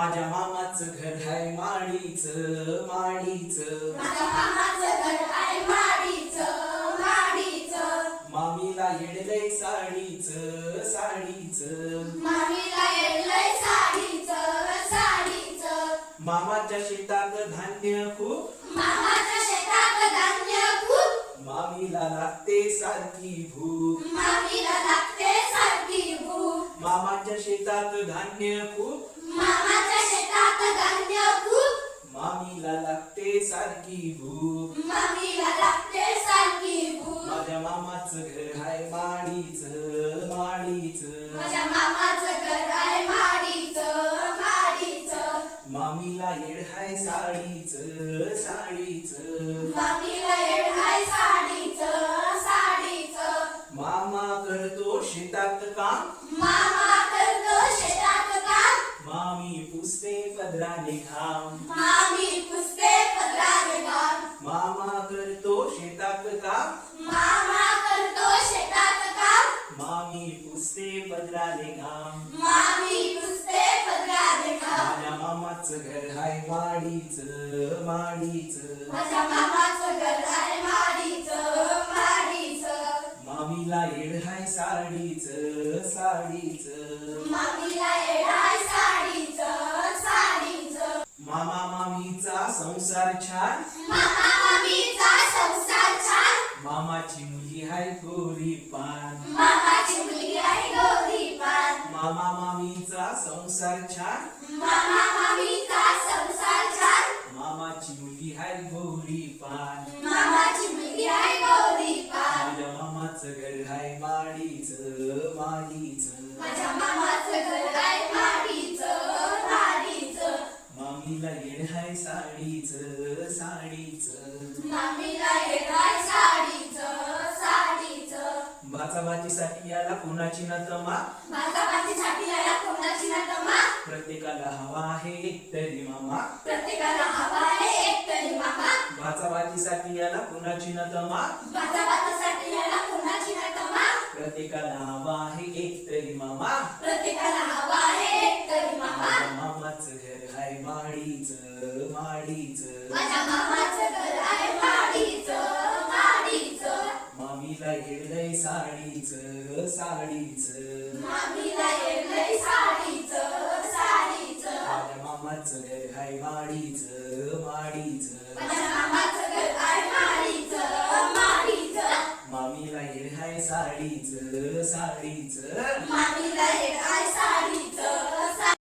माझ्या मामाचं घर हाय माडीच माडीच. मामीला येडलंय साडीच साडीच. मामीला येडलंय साडीचं साडीचं. मामाच्या शेतात धान्य खूप. मामाच्या शेतात धान्य खूप. मामीला लागते सारखी भूक. मामीला लागते सारखी मामाच्या शेतात धान्य खूप. मामाच्या शेतात धान्य खूप. मामीला लागते सारखी भूक. मामीला लागते सारखी भूक. माझ्या मामाचं घर हाय माडीच माडीच. माझ्या मामाचं घर आहे माडीचं माडीचं. मामीला येड हाय साडीच साडीच. मामीला शेतात काम? मामा करतो शेतात काम. मामी पुसते पदराने घाम. मामी पुसते पदराने काम मामा करतो शेतात काम. मामा करतो शेतात काम. मामी पुसते पदराने घाम. मामी पुसते पदराने काम माझ्या मामाचं घर हाय माडीच माडीच. माझ्या मामीला येड हाय साडीच साडीच. मामीला येड आहे साडीचं साडीचं. मामा मामीचा संसार छान. मामा मामीचा संसार छान. मामाची मुली हाय गोरी पान. मामाची मुलगी आहे गौरी पान. मामा मामीचा संसार छान. मामा मामीचा संसार छान. मामाची मुलगी हाय गोरी पान. मामाचं घर हाय माडीच माडीच. माझ्या मामाचं घर आहे माडीचं माडीचं. मामीला येड हाय साडीच साडीच. मामीला येड आहे साडीचं साडीचं. भाचाभाचीसाठी याला कुणाची न तमा माझा पाठीसाठी आला कोणाची ना तमा प्रत्येकाला हवा आहे एक तरी मामा. प्रत्येकाला हवा आहे एक तरी मामा. भाचाभाचीसाठी याला कुणाची न तमा माझा कोणाची ना तमा प्रत्येकाला हवा आहे एक तरी मामा. प्रत्येकाला हवा आहे एक तरी मामा. माझ्या मामाचं घर हाय माडीच माडीच. माझ्या मामाचं घर आहे माडीचं माडीचं. मामीला येडलंय साडीच साडीच. मामीला हेड आहे साडीच साडीच. मामीला हेड आहे साडीचं?